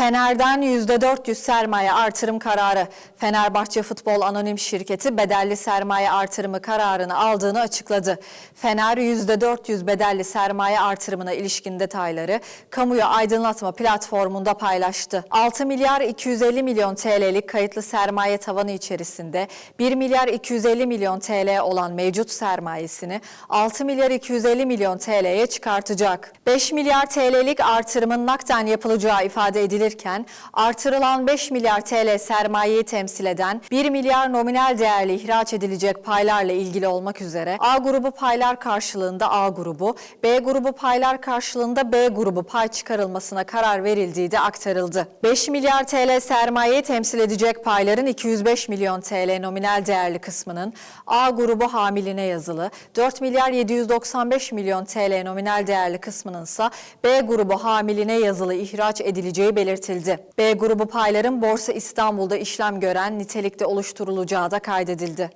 Fener'den %400 sermaye artırım kararı. Fenerbahçe Futbol Anonim Şirketi bedelli sermaye artırımı kararını aldığını açıkladı. Fener %400 bedelli sermaye artırımına ilişkin detayları kamuya aydınlatma platformunda paylaştı. 6 milyar 250 milyon TL'lik kayıtlı sermaye tavanı içerisinde 1 milyar 250 milyon TL olan mevcut sermayesini 6 milyar 250 milyon TL'ye çıkartacak. 5 milyar TL'lik artırımın nakden yapılacağı ifade edilirken artırılan 5 milyar TL sermayeyi temsil eden 1 milyar nominal değerli ihraç edilecek paylarla ilgili olmak üzere A grubu paylar karşılığında A grubu, B grubu paylar karşılığında B grubu pay çıkarılmasına karar verildiği de aktarıldı. 5 milyar TL sermayeyi temsil edecek payların 205 milyon TL nominal değerli kısmının A grubu hamiline yazılı, 4 milyar 795 milyon TL nominal değerli kısmının ise B grubu hamiline yazılı ihraç edileceği belirtildi. B grubu payların Borsa İstanbul'da işlem gören nitelikte oluşturulacağı da kaydedildi.